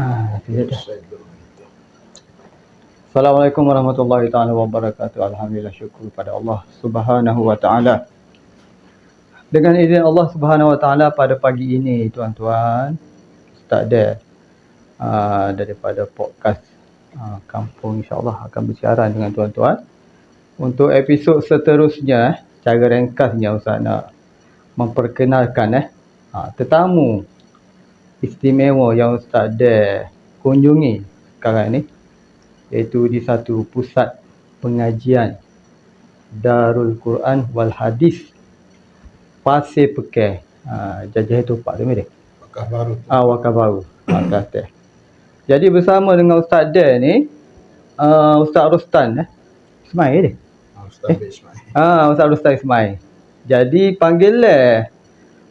Ah, ada. Assalamualaikum warahmatullahi taala wabarakatuh. Alhamdulillah syukur pada Allah Subhanahu wa taala. Dengan izin Allah Subhanahu wa taala pada pagi ini tuan-tuan, Ustaz Dar uh, daripada podcast uh, Kampung insya-Allah akan bersiaran dengan tuan-tuan. Untuk episod seterusnya, cara ringkasnya Ustaz nak memperkenalkan eh uh, tetamu istimewa yang Ustaz Dar kunjungi sekarang ni iaitu di satu pusat pengajian Darul Quran wal Hadis Pasir Pekeh. Ha, jajah itu Pak tu dia. Wakaf baru. Ah, Wakaf Baru. Wakaf teh. Jadi bersama dengan Ustaz Dar ni, uh, Ustaz Rostan eh. Ismail dia. Ah, Ustaz eh? Ismail. Ah, Ustaz Rostan Ismail. Jadi panggil lah.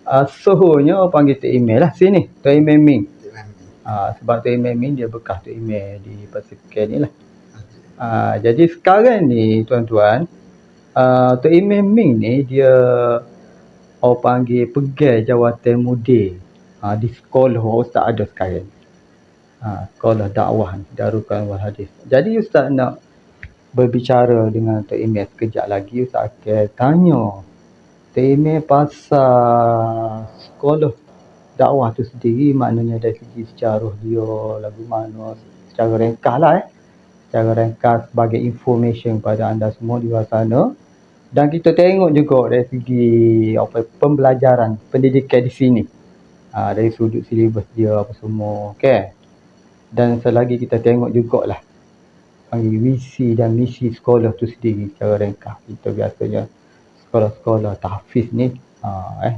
Uh, suhunya panggil tu email lah sini. Tu email Ming. Ha, sebab tu email Min dia bekas tu email di Pacific ni lah. Ha, jadi sekarang ni tuan-tuan, uh, tu email Ming ni dia orang panggil pegai jawatan mudir ha, di sekolah Ustaz ada sekarang. Ha, sekolah dakwah Darukan Wal Hadis. Jadi Ustaz nak berbicara dengan tu email sekejap lagi Ustaz akan tanya tu email pasal sekolah. Dakwah tu sendiri maknanya dari segi sejarah dia lagu mana secara ringkas lah eh. Secara ringkas sebagai information pada anda semua di luar sana. Dan kita tengok juga dari segi apa pembelajaran pendidikan di sini. Ha, dari sudut silibus dia apa semua okay? dan selagi kita tengok jugalah panggil visi dan misi sekolah tu sendiri secara ringkas kita biasanya sekolah-sekolah tahfiz ni ha, eh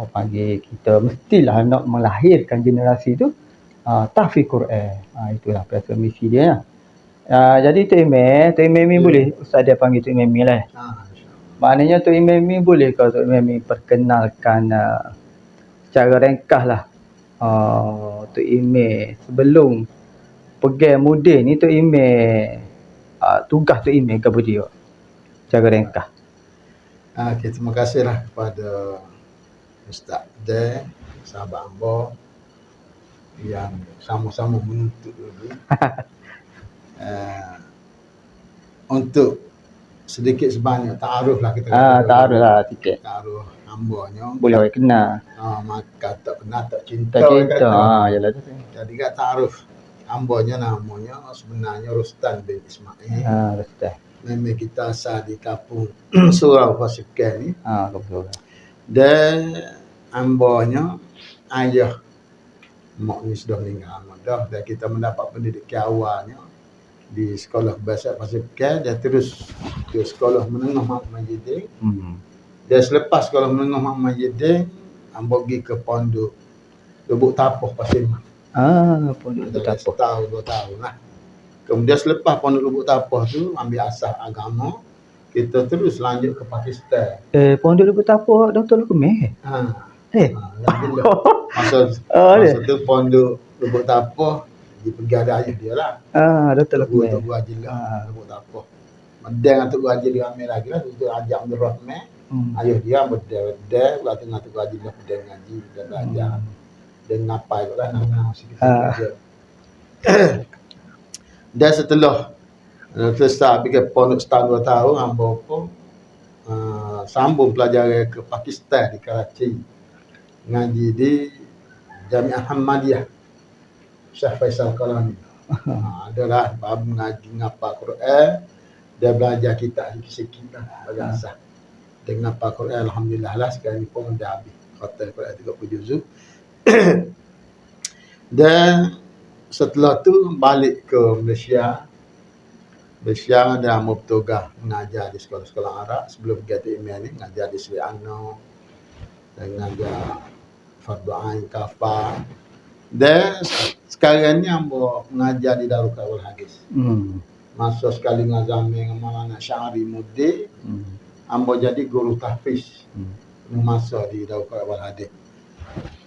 orang panggil kita mestilah nak melahirkan generasi tu uh, tahfiz Quran. Uh, itulah biasa misi dia lah. Uh, jadi email, tu email ni yeah. boleh ustaz dia panggil email ni lah. Uh, Maknanya email ni boleh kalau email ni perkenalkan uh, secara ringkas lah. Uh, tu email sebelum pergi mudir ni tu email uh, tugas tu email ke dia secara ringkas. Okay, terima kasihlah kepada Ustaz De, sahabat Ambo yang sama-sama menuntut dulu. uh, untuk sedikit sebanyak ta'aruf lah kita ah, ta'aruf lah sikit. Ta'aruf Ambonya. Boleh orang kenal. Ah, maka tak kenal tak cinta. Tak cinta, ah, yalah tu. Jadi kat ta'aruf Ambonya namanya sebenarnya Rustan bin Ismail. Ah, Rustan. Memang kita asal di kampung Surau Pasukan ni. Ah, kampung Surau. Dan ambonya ayah mak ni sudah meninggal dah dan kita mendapat pendidikan awalnya di sekolah bahasa Pasir Pekan dan terus ke sekolah menengah Mak Majidin hmm. dan selepas sekolah menengah Mak Majidin ambo pergi ke pondok Lubuk Tapoh Pasir Mak ah pondok Lubuk Tapoh tahun dua tahun lah kemudian selepas pondok Lubuk Tapoh tu ambil asas agama kita terus lanjut ke Pakistan eh pondok Lubuk Tapoh Dr. Lukumeh ha Eh. Ha, masa, oh, masa tu pondok lubuk tapoh dia pergi ada ayah dia lah. Ah, betul lah. Gua tu gua ajil lah. Lubuk tapoh. Mendeng atau gua ajil ramai lagi lah. Itu ajak Abdul Rahman. Hmm. Ayah dia. Gua tengah tu gua ajil lah. Berdeh ngaji. Dan belajar. Hmm. Dan ngapai tu lah. Nama sikit-sikit ah. Dan setelah selesai pergi pondok setahun dua tahun, hamba pun uh, sambung pelajaran ke Pakistan di Karachi ngaji di Jamiah Ahmadiyah Syekh Faisal Kalani. ha, adalah bab ngaji ngapa Quran dia belajar kita sikit-sikit lah bahasa. Dengan apa Quran alhamdulillah lah sekarang ni pun dah habis khatam Quran 30 juzuk. Dan setelah tu balik ke Malaysia. Malaysia mau bertugas mengajar di sekolah-sekolah Arab sebelum pergi email ni mengajar di Sri Ano dan mengajar fardu ain kafar dan sekarang ni ambo mengajar di Darul Kawal Hadis. Hmm. Masa sekali ngajar dengan Maulana Syahri Mudi, hmm. ambo jadi guru tahfiz. Hmm. Masa di Darul Kawal Hadis.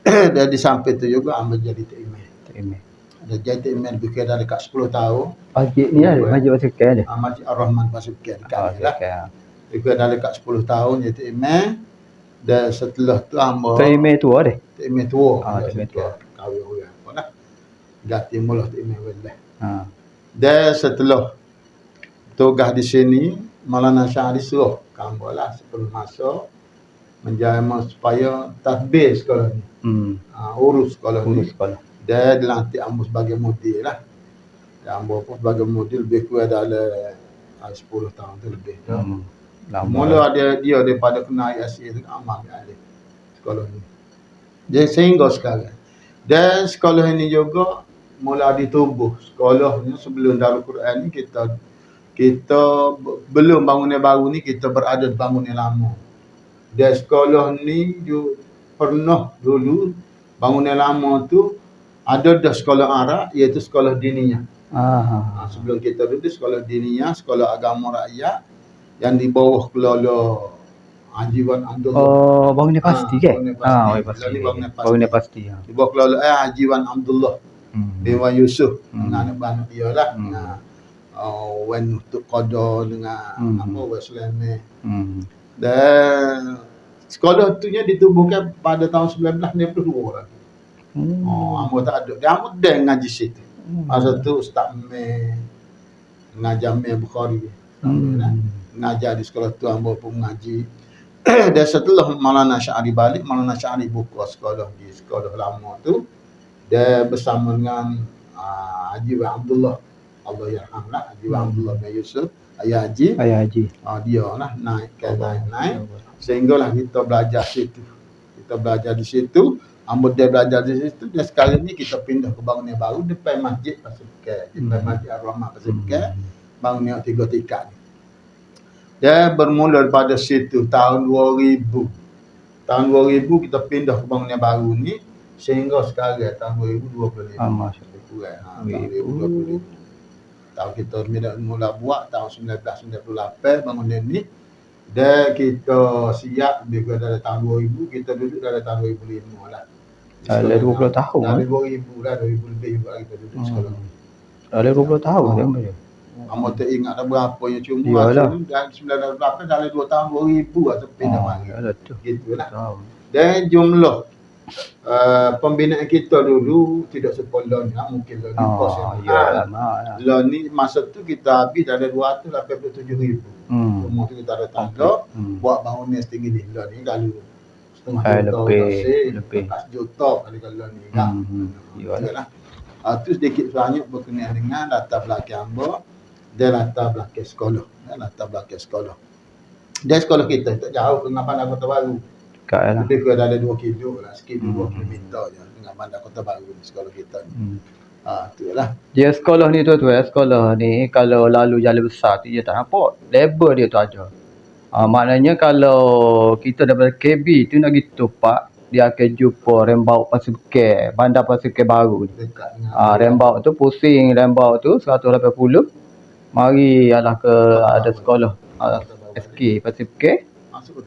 dan di samping tu juga ambo jadi TMA. TMA. Ada jadi TMA lebih kira dari kat 10 tahun. Masjid ni ada, Masjid Pasukan ada. Ah, Masjid Ar-Rahman Pasukan dekat oh, lah. Lebih kira dari kat 10 tahun jadi TMA. Dan setelah tu ambo TMA tua deh. TMA tua. Ah, TMA tua. Kawin orang. Mana? ganti mula tu email boleh. Ha. Dan setelah tugas di sini, Maulana Syahri suruh kamu lah sebelum masuk menjaga supaya tadbir sekolah ni. Hmm. Ha, urus sekolah Urus ni. sekolah. Dia dilantik Ambo sebagai mudir lah. Dan Ambo pun sebagai mudir lebih kurang dalam ah, 10 tahun tu lebih. Hmm. Lama. Mula dia dia daripada kena ISA tu amal dia alih sekolah ni. Dia sehingga sekarang. Dan sekolah ini juga mula ditubuh. Sekolah ni sebelum Darul Quran ni kita kita be- belum bangunan baru ni kita berada di bangunan lama. Dan sekolah ni ju, pernah dulu bangunan lama tu ada dah sekolah Arab iaitu sekolah diniyah. Ah. Ha, sebelum kita duduk sekolah diniyah, sekolah agama rakyat yang di bawah kelola Haji Wan Abdullah. Oh, bangunan pasti ke? Ah, bangunan pasti. Ah, bangunan pasti. Bangunan pasti. Ha. Di bawah kelola eh, Haji Wan Abdullah Hmm. Dewan Yusuf Hmm. dengan anak-anak dia lah. Hmm. Dengan uh, Wan Nutuk Qadar dengan Hmm. apa Wan Sulaiman. Hmm. Dan sekolah tu nya ditubuhkan pada tahun 1992 lah. Hmm. Oh, Ambo tak ada. Dia Ambo dah ngaji situ. Hmm. Masa tu Ustaz Me mengajar Me Bukhari. Hmm. Mengajar di sekolah tu Ambo pun mengaji. Dan setelah Maulana Syahri balik, Maulana Syahri buka sekolah di sekolah lama tu. Dia bersama dengan uh, Haji Abdullah. Allah yarhamlah. Haji Hmm. Abdullah bin Yusuf. Ayah Haji. Ayah Haji. Uh, dia lah naik ke naik. naik. Sehinggalah kita belajar situ. Kita belajar di situ. Ambo dia belajar di situ. Dan sekarang ni kita pindah ke bangunan baru depan masjid Pasir Pekai. Depan Hmm. masjid Ar-Rahmah Pasir Pekai. Bangunan tiga tingkat ni. Dia bermula daripada situ tahun 2000. Tahun 2000 kita pindah ke bangunan baru ni. Sehingga sekarang tahun 2025. Ah, Masya Lebih kurang. Ha, tahun 2025. Tahun kita mula, mula buat tahun 1998 bangunan ni. Dan kita siap kurang dari tahun 2000. Kita duduk dari tahun 2005 lah. Dalam sekolah 20 tahun, eh? 2000 lah, 2000 lebih juga kita duduk di sekolah. Dah ada 20 tahun Oh. dia ambil. Kamu tak ingat dah berapa yang cuma masa tu dari 1998 dalam 2 tahun 2000 lah sepi dah Oh, mari. ya lah tu. Gitu lah. Tahu. Dan jumlah uh, pembinaan kita dulu tidak sekolah ni lah. Mungkin lah ni kos yang Oh, ya mahal. lah. lah. Lah ni masa tu kita habis dari 287 ribu. Hmm. Rumah tu kita ada tangga. Hmm. Buat bangunan setinggi ni. Lah ni kalau setengah juta. lebih, lebih. 14 juta kali kalau ni. Hmm. Ya lah. Yalah. Uh, tu sedikit banyak berkenaan dengan latar belakang hamba dan latar belakang sekolah. Dan latar belakang sekolah. Dan sekolah kita tak jauh dengan Bandar Kota Baru. Dekat lah. Lebih kurang dalam 2 kilo lah. Sikit 2 Hmm. kilometer je dengan Bandar Kota Baru ni sekolah kita ni. Hmm. Ha, tu lah. Dia sekolah ni tu tu eh. Sekolah ni kalau lalu jalan besar tu dia tak nampak. Label dia tu ada. Ah, maknanya kalau kita daripada KB tu nak pergi Tupak, dia akan jumpa rembauk Pasir Bekir, bandar Pasir Bekir baru. Dekat Ah, rembauk tu pusing rembauk tu 180. Mari alah ke ada sekolah ah, SK Pasir ke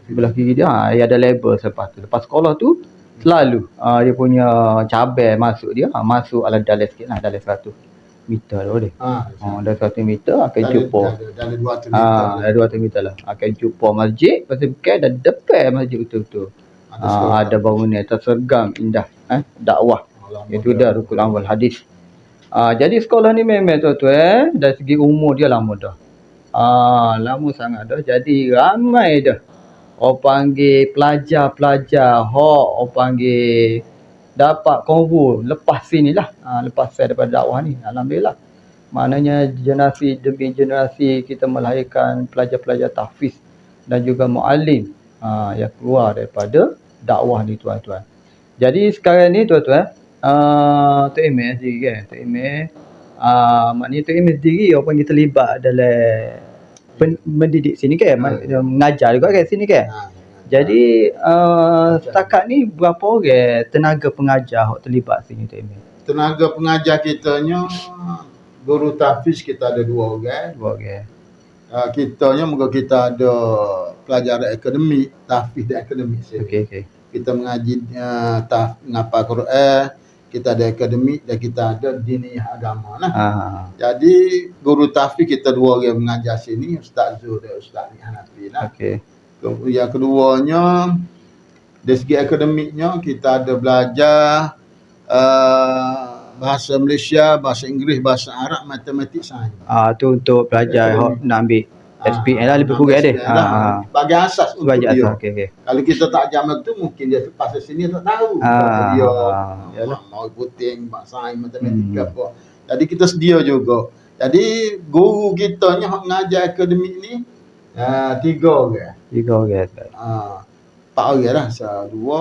Sebelah kiri dia ah, dia ada label selepas tu. Lepas sekolah tu selalu ah, dia punya cabai masuk dia ah, masuk ala dalam sikit lah dalam 100 meter tu dia. Ha, Oh, dah 100 meter akan jumpa. Dalam 200 meter. Ah, dah 200 meter lah. Akan jumpa masjid Pasir Bekir dan depan masjid betul-betul. Ah, ada bangunan tersergam indah eh dakwah. Alamak. Itu dah rukun awal hadis. Ah, jadi sekolah ni memang tu eh dari segi umur dia lama dah. Ah, lama sangat dah. Jadi ramai dah. Orang panggil pelajar-pelajar, orang panggil dapat konvo lepas sini lah. Ah, lepas saya daripada dakwah ni. Alhamdulillah. Maknanya generasi demi generasi kita melahirkan pelajar-pelajar tahfiz dan juga muallim ah, yang keluar daripada dakwah ni tuan-tuan. Jadi sekarang ni tuan-tuan, uh, Tok Emir sendiri kan. Tok Emir, uh, maknanya Tok Emir sendiri orang panggil terlibat dalam pen, mendidik sini kan. Ma- Mengajar juga kan sini kan. Ha, Jadi uh, setakat ni berapa orang tenaga pengajar yang terlibat sini Tok Emir? tenaga pengajar kitanya guru tahfiz kita ada dua orang. Dua orang. Uh, kitanya moga kita ada pelajaran akademik, tahfiz dan akademik. Okay. Okey okey. Kita mengaji uh, tah ngapa Quran, kita ada akademik dan kita ada diniyah agama lah. Ah, Jadi guru tahfiz kita dua orang mengajar sini, Ustaz Zul dan Ustaz Hanafi lah. okey. Yang keduanya dari segi akademiknya kita ada belajar uh, bahasa Malaysia, bahasa Inggeris, bahasa Arab, matematik, sains. Ah tu untuk pelajar Akademik. nak ambil SPM lah lebih Ah, kurang dia. SPM lah. Ah. Sebagai asas untuk Sebagai dia. asal. Okey okey. Kalau kita tak jam tu mungkin dia terpas ke sini tak tahu. Ah, dia ah, yalah. mau puting, bahasa sains, matematik Hmm. apa. Jadi kita sedia juga. Jadi guru kita ni hok ngajar akademik ni uh, tiga orang. Tiga orang. Ustaz. Ah, empat orang lah. So, dua,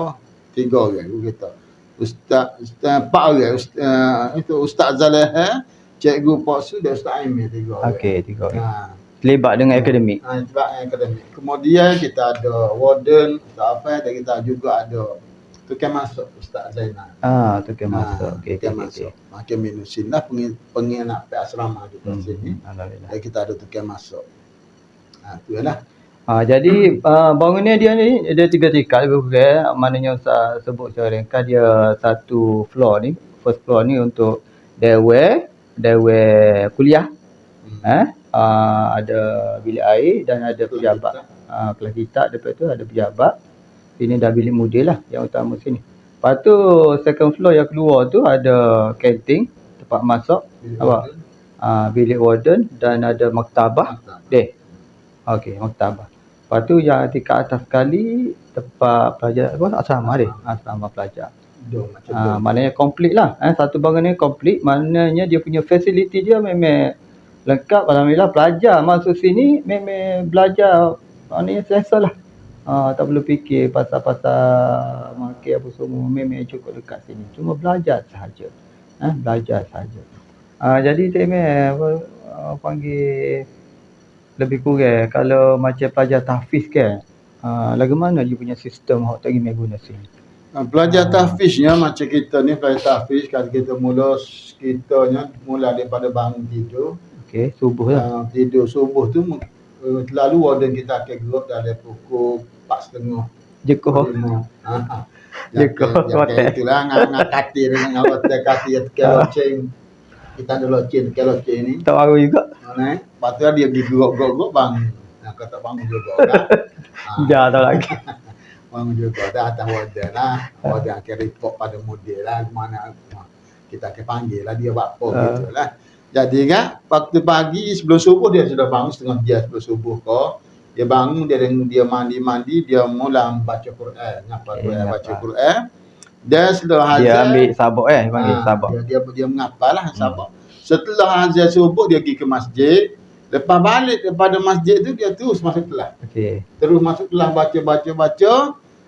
tiga orang guru kita. Ustaz, ustaz empat orang. Ustaz, uh, itu Ustaz Zaleha, Cikgu Pak Su dan Ustaz Aimil tiga orang. Okey, tiga orang. Ah. Terlibat dengan akademik. Ha, sebab akademik. Kemudian kita ada warden, Ustaz Afai dan kita juga ada tukang masuk Ustaz Zainal. Ah, tu kan Ha, masuk. Okey, okey, tukang okey. masuk. Makin minusin lah pengin, penginak asrama di Hmm. sini. Alhamdulillah. Dan kita ada tukang masuk. Ha, tu lah. Ha, jadi uh, bangunan dia ni dia tiga tingkat lebih kurang. Maknanya Ustaz sebut secara ringkas dia satu floor ni. First floor ni untuk dewan, dewan kuliah. Hmm. Eh? Uh, ada bilik air dan ada pejabat. Uh, kelas kita lepas tu ada pejabat. Sini dah bilik mudir lah yang utama sini. Lepas tu second floor yang keluar tu ada kantin, tempat masak, Apa? uh, bilik warden dan ada maktabah. Deh. Okey, maktabah. Lepas tu yang tingkat atas sekali tempat pelajar apa asrama deh. Asrama pelajar. Dua macam Ha, maknanya komplit lah. Eh, satu bangunan komplit. Maknanya dia punya fasiliti dia memang lengkap. Alhamdulillah pelajar masuk sini memang belajar. Maknanya selesa lah. Ha, tak perlu fikir pasal-pasal makan apa semua. Memang cukup dekat sini. Cuma belajar sahaja. Eh, belajar sahaja. Ha, jadi saya memang apa, panggil lebih kurang kalau macam pelajar tahfiz kan. Uh, lagu mana dia punya sistem hok tak pergi guna sini. Ha, Pelajar Ah. tahfiznya macam kita ni pelajar tahfiz kalau kita mula kitanya mula daripada bangun tidur Okey, subuh lah. uh, tidur subuh tu uh, warden kita akan gerak dari pukul 4.30 Jeko. lima. Ha. Dia hotel. kayak itulah kati dengan hotel kati ya ke loceng. Kita ada loceng ke loceng ni. Tak baru juga. Mana? Lepas tu dia pergi gerak-gerak bangun. Nah, kau tak bangun juga kan? Ha, Dah tak lagi. bangun juga dah atas warden lah. Warden akan report pada model lah mana kita akan panggil lah dia buat apa Ah. gitu lah. Jadi kan waktu pagi sebelum subuh dia sudah bangun setengah jam sebelum subuh kau. Dia bangun dia dia mandi-mandi dia mula baca Quran, ngapa Eh, Quran baca Quran. Dan setelah Dia azan ambil sabuk eh, panggil ah, sabuk. Dia dia, dia mengapalah sabak. Setelah azan subuh dia pergi ke masjid. Lepas balik daripada masjid tu dia terus masuk kelas. Okey. Terus masuk kelas baca baca baca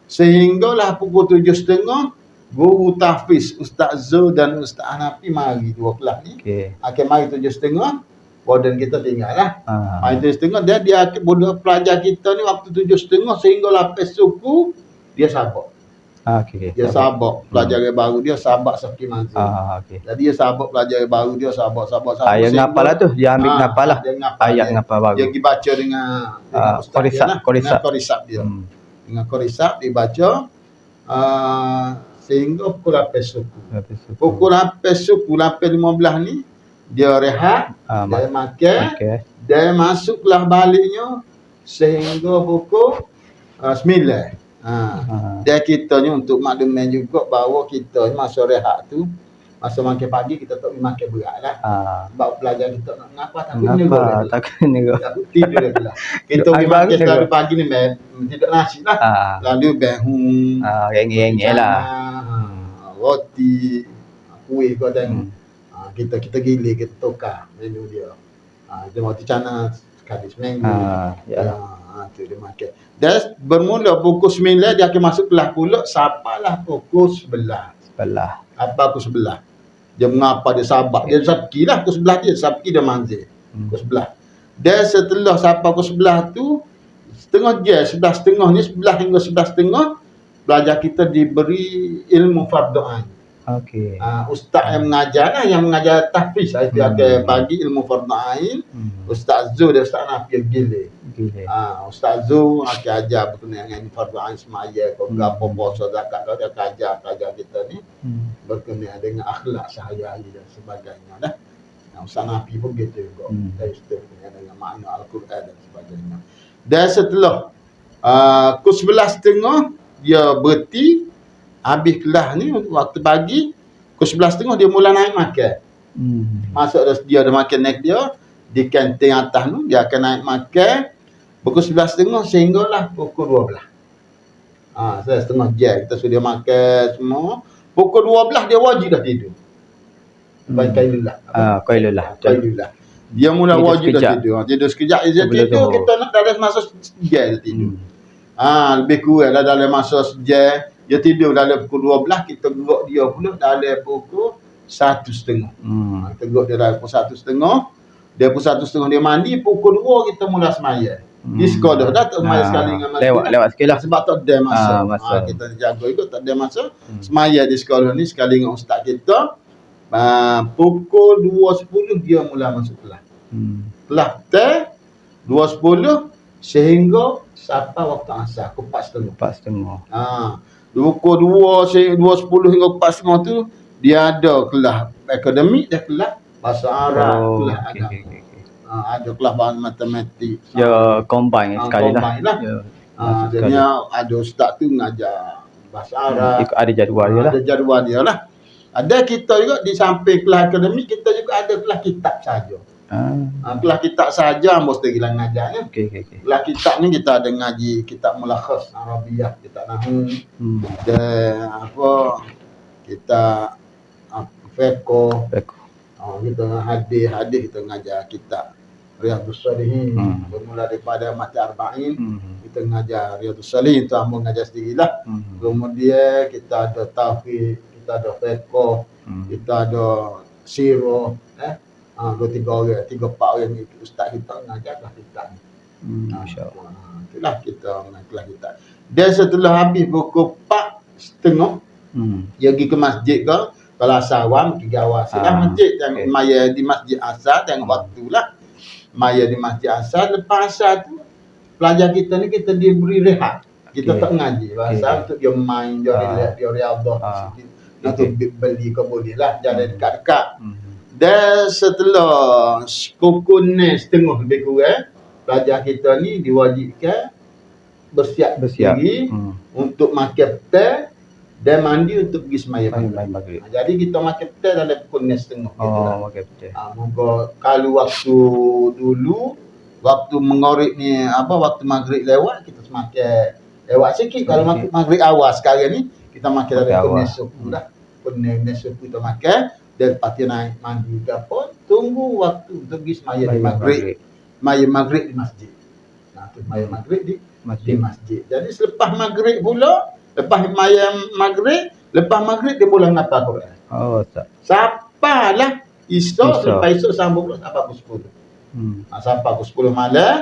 sehinggalah pukul tujuh setengah guru tahfiz Ustaz Zul dan Ustaz Hanafi mari dua kelas ni. Okey. Akhir mari tujuh setengah warden kita tinggal lah. Ah. Mari tujuh setengah dia dia budak pelajar kita ni waktu tujuh setengah sehingga lapis suku dia sabak. Ah, okey. Dia sabak pelajar yang baru dia sabak Safki Manzil. Ah, okey. Jadi dia sabak pelajar baru dia sabak sabak sabak. Ayat sehingga- ngapal lah tu. Dia ambil Ah, ngapal lah. Dia ngapal. Ayat dia, ngapal baru. dia pergi baca dengan, dengan Ah, ustaz korisap, dia lah. korisap. Dengan korisap dia. Hmm. Dengan korisap dibaca uh, sehingga pukul 8 suku. Pukul 8 suku 8.15 ni dia rehat, Ah, dia mak. makan, Okey. dia masuklah baliknya sehingga pukul uh, 9. Ha. Ah. Dan kita ni untuk makluman juga bahawa kita ni masa rehat tu masa makan pagi kita tak boleh makan berat lah. Ah. Sebab pelajar kita nak ngapa ni Ngapa boleh. tak kena. Tak tidur lagi lah. Kita pergi makan selalu pagi ni meh, tidak nasi lah. Ah. Lalu behung, Ah, rengek-rengek lah. ah, roti, kuih kau tengok. Hmm. Ah, kita kita gilir kita tukar menu dia. Ah, dia roti canai sekali seminggu. Ah, Ya, ya. Ah, tu dia makan. Dan bermula pukul 9 dia akan masuk kelas pula sampailah pukul 11. Sebelah. Apa pukul 11? Dia mengapa dia sabar. Dia sabki lah pukul 11 dia. Sabki dia manzil. Hmm. Pukul 11. Dan setelah sampai pukul 11 tu, setengah jam, 11 setengah ni, 11 hingga 11 setengah, pelajar kita diberi ilmu fardu ain. Okey. Uh, ustaz yang mengajar lah, yang mengajar tahfiz. Itu Hmm. akan bagi ilmu fardu ain. Hmm. Ustaz Zul dan Ustaz Nafi yang gila. Gila. Ah, Ustaz Zul akan ajar berkenaan dengan fardu ain semaya, kau Hmm. gapo puasa zakat, kau dia akan ajar pelajar kita ni Hmm. berkenaan dengan akhlak sehari-hari dan sebagainya dah. Nah, Ustaz Nafi pun gitu juga. Hmm. Dari situ berkenaan dengan makna Al-Quran dan sebagainya. Dan setelah uh, pukul 11.30 dia berhenti habis kelas ni waktu pagi Pukul 11.30 dia mula naik makan. Hmm. Masuk dah dia ada makan naik dia di kantin atas tu dia akan naik makan pukul 11.30 sehinggalah pukul 12. Ha, saya setengah jam kita sudah makan semua. Pukul 12 dia wajib dah tidur. Baik kailulah. Ah, kailulah. Kailulah. Dia mula Tidur wajib dah sekejap. tidur. Ha, Tidur sekejap. Dia tidur Zuhur. kita nak dalam masa sejam dia tidur. Hmm. Ah, lebih kurang lah dalam masa sejam. Dia tidur dalam pukul 12, kita gerak dia pula dalam pukul satu setengah. Hmm. Ha, tegak dia dalam pukul satu setengah. Dia pukul satu setengah dia mandi, pukul dua kita mula semaya. Di sekolah dah tak semaya Ah, sekali dengan masjid. Lewat lewat sikit lah. Sebab tak ada masa. Ah, masa. Ha, kita jaga ikut tak ada masa. Hmm. Semaya di sekolah ni sekali dengan ustaz kita. Uh, pukul 2.10 dia mula masuk kelas. Hmm. Kelas teh 2.10 sehingga sampai waktu asar pukul 4.30. Empat setengah. Ha. Pukul 2 se- 2.10 hingga 4.30 tu dia ada kelas akademik dan kelas bahasa Arab, Oh, kelas okey, agama. okey, okey, okey. Ha, ada kelas bahasa matematik. Dia combine Ah, sekali lah. combine lah. Dia Ha, adanya ada ustaz tu mengajar bahasa Arab. Ikut ada jadual dia lah. Ada jadual dia lah. Ada kita juga di samping kelas akademik kita juga ada kelas kitab saja. Ah, Ha, kelas kitab saja mesti gila ngajarnya. okey, okey, okey. Kelas kitab ni kita ada ngaji kitab mulakhas Arabiah, kitab nahwu, Hmm. dan apa kita fiqh, Baik. oh, kita hadis, hadis kita ngajar kitab Riyadhus Salihin. Hmm. Bermula daripada mata arba'in, Hmm. kita ngajar Riyadhus Salihin tu ambo ngajar sendirilah. Hmm. Kemudian kita ada tauhid, kita ada fiqh, Hmm. kita ada sirah, eh. Ha, dua tiga orang, tiga empat orang ni ustaz kita ngajar kelas kitab ni. Hmm. Ha, InsyaAllah. ha, itulah kita mengajar kelas kitab. Dan setelah habis pukul empat setengah, Hmm. dia pergi ke masjid ke, kalau asar awam, pergi awal. Silah Ah, masjid, tengok okey. maya di masjid asar, tengok Hmm. waktu lah. Maya di masjid asar, lepas asar tu, pelajar kita ni kita diberi rehat. Kita Okey. tak ngaji. Asar Okey. untuk dia main, dia Ah. relax, dia riadah Ah. sikit. Nak tu beli ke boleh lah, jangan Hmm. dekat-dekat. Hmm. Dan setelah ni setengah lebih kurang, pelajar kita ni diwajibkan bersiap, Bersiap. Hmm. untuk makan teh dan mandi untuk pergi semaya Main maghrib. maghrib. Ha, jadi kita makan teh dalam pukul ni setengah. gitu lah. Oh, okey betul. Ha, moga kalau waktu dulu, waktu mengorek ni, apa, waktu maghrib lewat, kita semakin lewat sikit. Kalau Okey. maghrib, maghrib awal sekarang ni, kita makan dalam pukul ni ni suku kita makan. Dan tu naik mandi ke apa, tunggu waktu untuk pergi semaya di maghrib. Maya maghrib di masjid. Nah, tu maya maghrib di di Masjid. masjid. Jadi selepas maghrib pula, lepas maya maghrib, lepas maghrib dia mula ngapa Quran. Oh, tak. Sampailah esok, selepas esok sambung pula sampai pukul 10. Hmm. Ha, sampai pukul 10 malam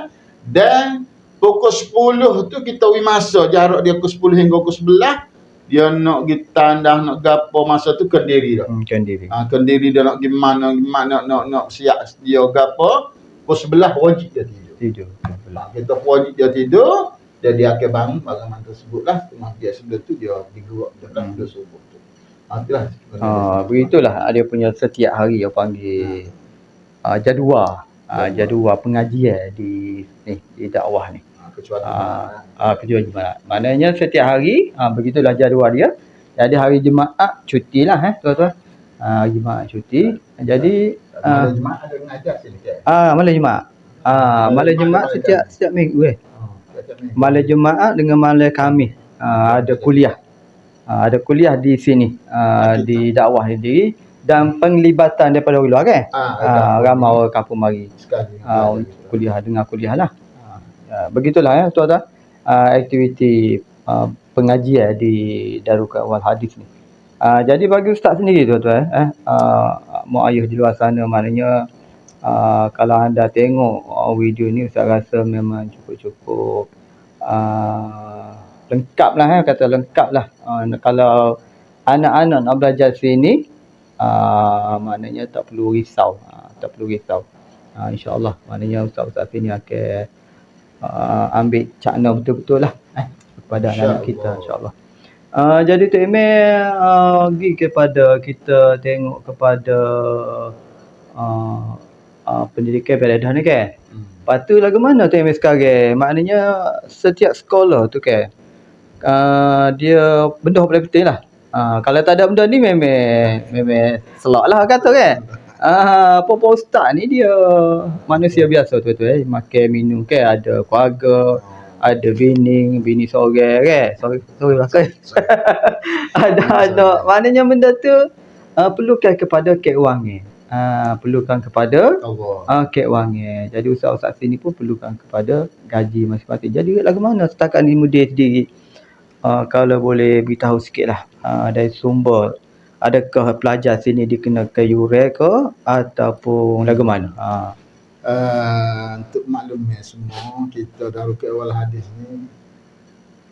dan pukul 10 tu kita wi masa jarak dia pukul 10 hingga pukul 11 dia nak pergi tandah nak gapo masa tu kendiri dah. Hmm, kan diri. Ha, kendiri dia nak pergi mana gimana nak nak, nak siap dia gapo pukul 11 wajib dia tidur. Tidur. Ha, kita wajib dia tidur dan dia akan bangun bagaimana tersebut lah dia sebelum tu dia digerak dia dah Hmm. hmm. subuh tu. Ha, itulah. Ah, begitulah dia punya setiap hari dia panggil ah, jadual. Ah, jadual pengajian di ni di dakwah ni. Ha, kecuali Ah, ah kejuan Jumaat. Maknanya setiap hari ah begitulah jadual dia. Jadi hari Jumaat cutilah eh tuan-tuan. Ah Jumaat cuti. Jadi ah, ah jemaah ada mengajar sini ah malam Jumaat. Ah malam Jumaat setiap setiap minggu eh. Oh. Malam Jumaat dengan malam Khamis ah, ada kuliah. Ah, ada kuliah di sini ah, di dakwah sendiri dan penglibatan daripada orang luar kan. Ah, ramai orang kampung mari sekali. ah, kuliah dengar kuliah lah. Ah, Ah, begitulah ya tuan-tuan ah, aktiviti ah, pengajian di Darul Awal Hadis ni. Ah, jadi bagi ustaz sendiri tuan-tuan eh mak ayah di luar sana maknanya ah, kalau anda tengok ah, video ni ustaz rasa memang cukup-cukup ah, lengkap lah eh kata lengkap lah. Ah, kalau anak-anak nak belajar sini ah, maknanya tak perlu risau ah, tak perlu risau. Ah, insyaAllah maknanya ustaz-ustaz sini akan uh, ambil cakna betul-betul lah eh, kepada anak-anak kita InsyaAllah. Uh, jadi Tok Emil uh, pergi kepada kita tengok kepada uh, uh, pendidikan pilihan ni kan. hmm. Lepas tu lagu mana Tok Emil sekarang? Maknanya setiap sekolah tu kan uh, dia benda boleh betul lah. Ah, kalau tak ada benda ni memang memang selok lah kata kan. Ah, apa ustaz ni dia manusia biasa tu tu eh makan minum kan ada keluarga, ada bini, bini seorang kan. Sorry, sorry lah kan. ada ada maknanya benda tu uh, perlukan kepada keuangan. Ah, perlukan kepada Allah. Ah, keuangan. Jadi ustaz-ustaz sini pun perlukan kepada gaji masing-masing. Jadi lagu mana setakat ni mudir sendiri? Uh, kalau boleh beritahu sikit lah uh, dari sumber adakah pelajar sini dikenakan yuran ke ataupun lagu mana? Uh, Uh, untuk maklumnya semua, kita Darul Awal Hadis ni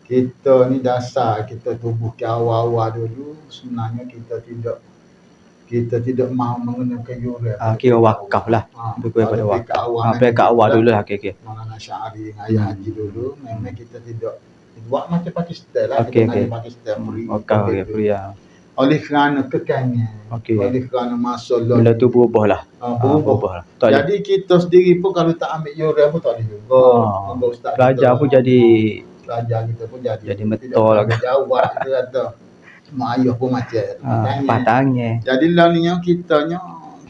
kita ni dasar kita tubuh ke awal-awal dulu sebenarnya kita tidak kita tidak mahu mengenakan yuran. uh, kira wakaf lah. Ha, kepada kalau wakaf. ke awal Ah, awal dulu lah. Okay, okay. Maulana Syari dengan ayah haji dulu memang kita tidak buat macam Pakistan lah Okey, kita okay. Pakistan Wakaf, okay, free ya. Oleh kerana kekannya Okey. oleh kerana masa Benda tu berubah lah. Ah, berubah berubah lah. Tak boleh. jadi kita sendiri pun kalau tak ambil yuran pun tak boleh juga Ah, Moga ustaz Pelajar pun jadi pelajar kita pun jadi Jadi betul lah. jawab kita kata mak ayah pun macam uh, Maknanya, patangnya. jadi lah yang kita nya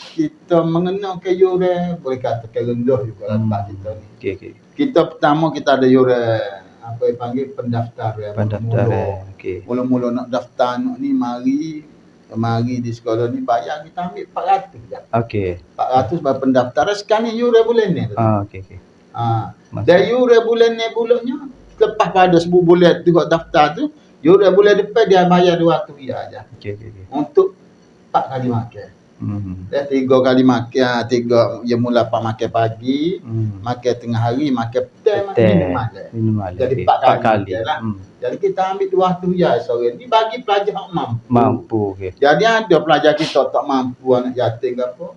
kita mengenalkan yuran boleh katakan rendah juga Hmm. tempat kita ni Okay, okay. kita pertama kita ada yuran apa yang panggil pendaftaran Pendaftaran. Okay. mula-mula nak daftar anak ni mari mari di sekolah ni bayar kita ambil 400 je Okay. 400 bayar pendaftaran sekarang ni yuran bulan ni Ah, okay. ha. Masuk. dan yuran bulan ni bulannya lepas pada sebuah bulan tu buat daftar tu yuran bulan depan dia bayar 200 riyal je Okay, okay, okay. untuk 4 kali makan Hmm. dia tiga kali makan ah, tiga dia mula pak makan pagi Hmm. makan tengah hari makan petang minum malam Minimal. Jadi okay. empat Empat kali kali. lah. Hmm. Jadi kita ambil dua tu ya sore ni bagi pelajar yang mampu. Mampu. Okay. Jadi ada pelajar kita tak mampu anak yatim ke apa.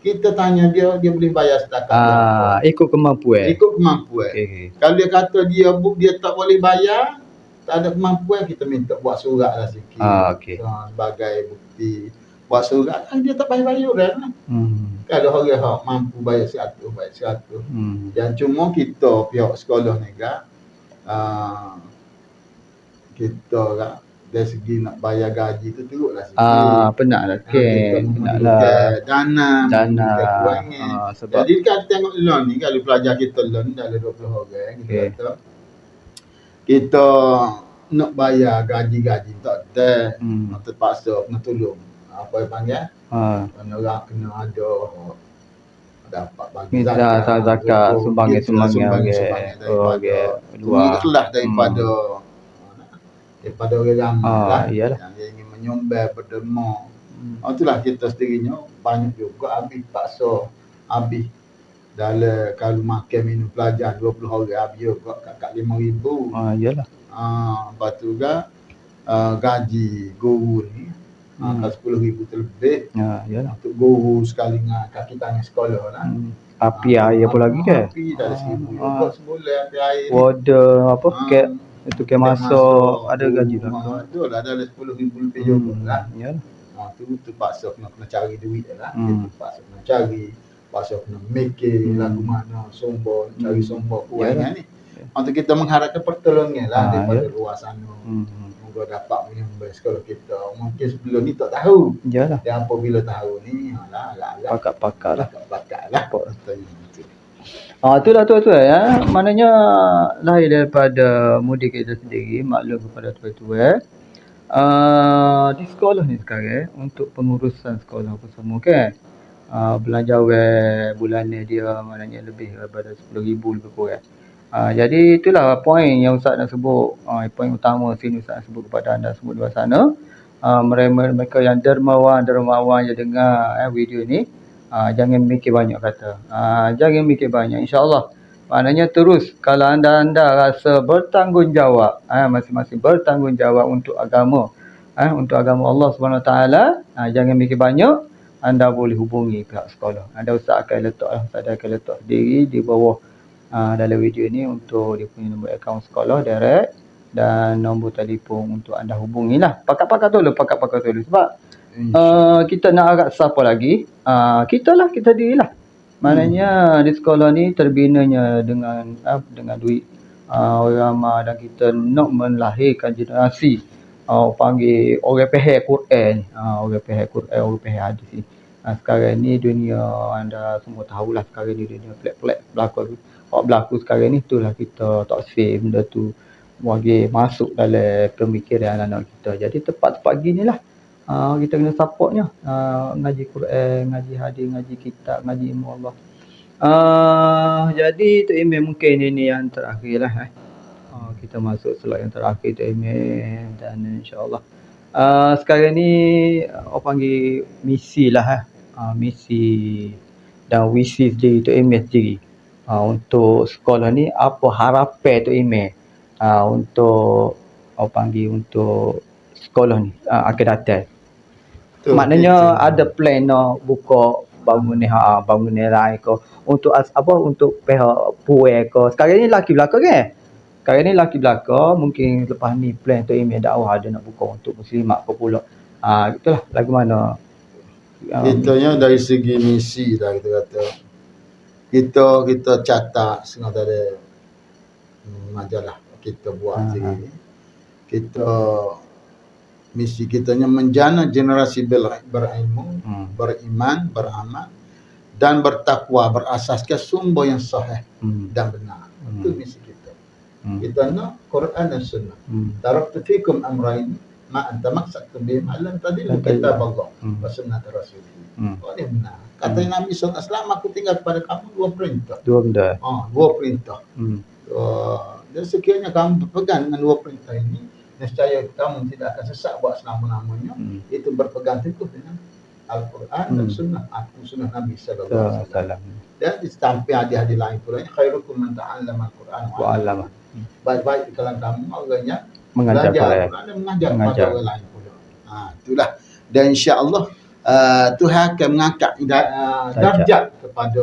Kita tanya dia dia boleh bayar setakat Ah, berapa. ikut kemampuan. Ikut kemampuan. Okay, okay. Kalau dia kata dia bu dia tak boleh bayar, tak ada kemampuan kita minta buat surat lah sikit. Ah, okey. Ah, sebagai bukti buat surat kan dia tak bayar bayar lah. Hmm. Kalau orang hak mampu bayar 100 bayar 100. Hmm. Yang cuma kita pihak sekolah ni kan uh, kita kan dari segi nak bayar gaji tu teruklah sikit. Ah, penat lah. Ah, kita Okay. Penat lah. Dana, Dana. Ah, sebab Jadi kan tengok loan ni kalau pelajar kita loan dalam 20 orang kita Okey. kata kita nak bayar gaji-gaji tak ada hmm. nak terpaksa kena tolong apa yang panggil kena orang kena ada dapat bagi zakat, zakat, untuk sumbangan, sumbangan, okey. sumbangan Oh, daripada okey. Luar. Luar. daripada daripada orang ramai Ah, lah iyalah. yang ingin menyumbang berderma Hmm. Oh, itulah kita sendirinya banyak juga habis paksa habis dalam kalau makan minum pelajar 20 orang habis juga kakak 5000 Ah, iyalah. ah lepas tu juga ah, gaji guru ni Hmm. ah, kalau 10000 terlebih Ah, iyalah. untuk guru sekali dengan kaki tangan sekolah lah Hmm. Api air apa lagi ke? Api dah seribu Ah. juga sebulan api air. Water apa? Ah, Kek itu ke masuk ada gaji lah. lah. Ada lah, ada 10,000 lebih juga Hmm. lah. Iyalah. Ha, tu terpaksa kena, kena cari duit lah. Hmm. Hmm. Terpaksa kena cari, terpaksa kena mikir Hmm. lagu mana, sumber, cari Hmm. sumber Yalah. kewangan ni. Untuk kita mengharapkan pertolongan lah Ah, daripada ya. luar sana. Hmm. Moga dapat menyembah sekolah kita. Mungkin sebelum ni tak tahu. Iyalah. Dan apabila tahu ni, alah, agak-agak Pakak-pakak lah. bakat lah. Pak. Contohnya macam tu. Ah, itulah tu tu ya. Maknanya lahir daripada mudik kita sendiri, maklum kepada tuan-tuan. Uh, di sekolah ni sekarang untuk pengurusan sekolah apa semua kan. Uh, belanjawan bulanan dia maknanya lebih daripada 10,000 lebih kurang. Uh, jadi itulah poin yang Ustaz nak sebut, uh, poin utama sini Ustaz nak sebut kepada anda semua di luar sana. Uh, mereka, yang dermawan, dermawan yang dengar eh, video ni, uh, jangan mikir banyak kata. Uh, jangan mikir banyak insyaAllah. Maknanya terus kalau anda-anda rasa bertanggungjawab, eh, masing-masing bertanggungjawab untuk agama, eh, untuk agama Allah Taala, eh, jangan mikir banyak, anda boleh hubungi pihak sekolah. Anda Ustaz akan letak, Ustaz akan letak sendiri di bawah uh, dalam video ni untuk dia punya nombor akaun sekolah direct dan nombor telefon untuk anda hubungilah. Pakat-pakat dulu, pakat-pakat dulu sebab uh, kita nak agak siapa lagi? Uh, kita lah, kita dirilah. Maknanya di sekolah ni terbinanya dengan uh, dengan duit uh, orang ramai dan kita nak melahirkan generasi uh, panggil orang pehel Quran. Uh, orang pehel Quran, orang pehel hadis ni. Uh, sekarang ni dunia anda semua tahulah sekarang ni dunia pelik-pelik berlaku. Hak berlaku sekarang ni itulah kita tak safe benda tu bagi masuk dalam pemikiran anak-anak kita. Jadi tepat-tepat gini lah. Uh, kita kena supportnya. Uh, ngaji Quran, ngaji hadis, ngaji kitab, ngaji ilmu Allah. Uh, jadi Tok Imam mungkin ini yang terakhir lah. Eh. Uh, kita masuk slide yang terakhir Tok Imam dan insyaAllah. Uh, sekarang ni orang panggil misi lah. Eh. Uh, misi dan visi sendiri Tok Imam sendiri. Uh, untuk sekolah ni apa harapan Tok Imam uh, untuk orang panggil untuk sekolah ni uh, akan datang. Tu, Maknanya itu. ada plan nak buka bangun ni ha bangun ni lain ke untuk as, apa untuk pihak puai ke. Sekarang ni laki belaka kan? Sekarang ni laki belaka mungkin lepas ni plan tu email dakwah ada nak buka untuk muslimat ke pula. Ah ha, itulah lagu mana um, Kitanya dari segi misi dah kita kata. Kita kita catat setengah dari hmm, majalah kita buat Aha. sendiri ni. Kita misi kitanya menjana generasi ber- berilmu, hmm, beriman, beramal dan bertakwa berasaskan sumber yang sahih hmm, dan benar. Hmm. Itu misi kita. hmm, Kita nak Quran dan Sunnah. hmm, Taraktu fikum amrain ma anta maksattum bihim alam tadilu Betul. kitab Allah Hmm. wa sunnah hmm. Oh ini benar. Kata Nabi SAW, aku tinggal kepada kamu dua perintah. Dua benda. Oh, dua perintah. Hmm. Uh, dan sekiranya kamu berpegang dengan dua perintah ini, nescaya kamu tidak akan sesat buat selama-lamanya. Hmm. Itu berpegang teguh dengan Al-Quran dan Hmm. Sunnah. Aku Sunnah Nabi SAW. Dan disamping hadis-hadis lain pula, khairukum man ta'allama Al-Quran Wa alam. Baik-baik di kalangan kamu, orang yang Mengajar belajar Quran. Dan mengajar, Mengajar. kepada orang lain pula. Ha, itulah. Dan insya-Allah uh, Tuhan akan mengangkat da, uh, Darjat. kepada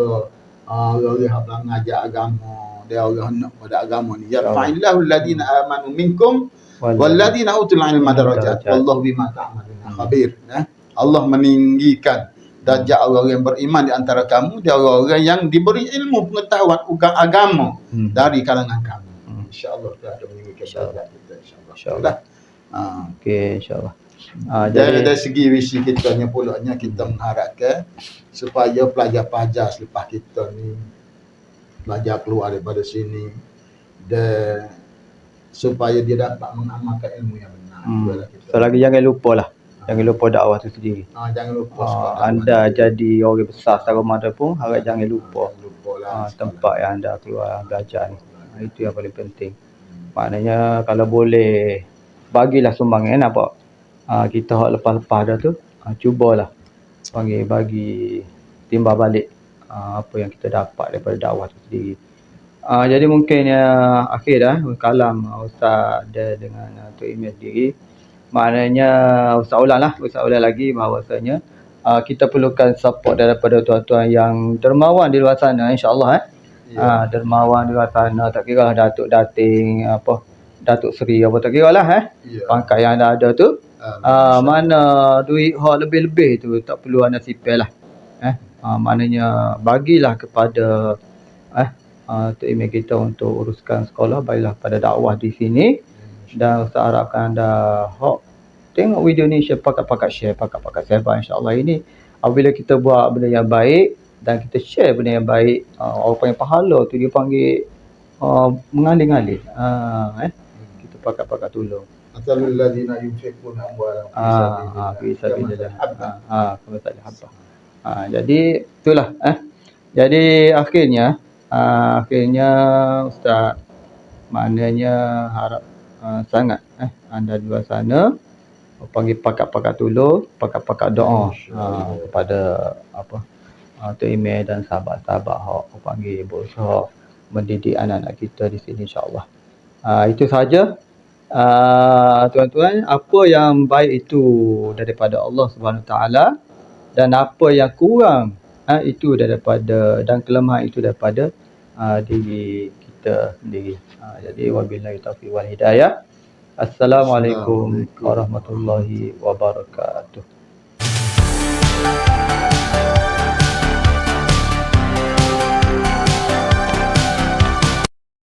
uh, orang yang mengajar agama, dia orang hendak pada agama ni. Ya fa'illahu alladhina amanu minkum walladhina utul ilma darajat. Wallahu bima ta'maluna khabir. Eh? Allah meninggikan darjat orang yang beriman di antara kamu dia orang-orang yang diberi ilmu pengetahuan agama Hmm. dari kalangan kamu. Hmm. InsyaAllah dia akan meninggikan darjat kita insyaAllah. InsyaAllah. Ha. Okey insya-Allah. Ah Dari, dari segi visi kita ni pulaknya kita mengharapkan supaya pelajar-pelajar selepas kita ni belajar keluar daripada sini dan supaya dia dapat mengamalkan ilmu yang benar. Hmm. So lagi jangan lupa lah. Jangan lupa dakwah tu sendiri. Ha, jangan lupa sekolah. anda jadi orang besar secara mana pun harap jangan lupa Jangan lupa lah. ah, sekolah. tempat yang anda keluar belajar ni. Ah, itu yang paling penting. Maknanya kalau boleh bagilah sumbangan nampak. Ah, kita hak lepas-lepas dah tu ah, cubalah panggil bagi timbal balik ah, apa yang kita dapat daripada dakwah tu sendiri. Ah, jadi mungkin ya akhir dah kalam ah, Ustaz dia dengan uh, Tok Imam sendiri. Maknanya Ustaz ulang lah, Ustaz ulang lagi bahawasanya uh, kita perlukan support daripada tuan-tuan yang dermawan di luar sana insya-Allah eh. Ya. Ah, dermawan di sana tak kira lah Datuk Dating apa Datuk Seri apa tak kira lah eh. Ya. Pangkat yang anda ada tu Ah, Ah, mana duit hak lebih-lebih tu tak perlu anda sipil lah. Eh, ah, maknanya bagilah kepada eh Tok Imam kita untuk uruskan sekolah bagilah pada dakwah di sini dan Ustaz harapkan anda hak tengok video ni share pakat-pakat share pakat-pakat share insya-Allah ini apabila kita buat benda yang baik dan kita share benda yang baik ah, orang panggil pahala tu dia panggil ah, mengalir-ngalir ah, eh kita pakat-pakat tolong Masalul ladzina yunfiquna amwalahum fi Ah, ah, fi sabilillah. sabilillah. Ah, ah, kama tadi habba. Ah, jadi itulah eh. Jadi akhirnya ah, akhirnya ustaz maknanya harap ah, sangat eh anda di luar sana panggil pakat-pakat tolong, pakat-pakat doa ah, kepada apa Tok Imam dan sahabat-sahabat hak panggil berusaha mendidik anak-anak kita di sini insya-Allah. Ah, itu saja uh, tuan-tuan apa yang baik itu daripada Allah Subhanahu taala dan apa yang kurang uh, itu daripada dan kelemahan itu daripada uh, diri kita sendiri. Uh, jadi wabillahi taufiq wal hidayah. Assalamualaikum Assalamualaikum. warahmatullahi wabarakatuh.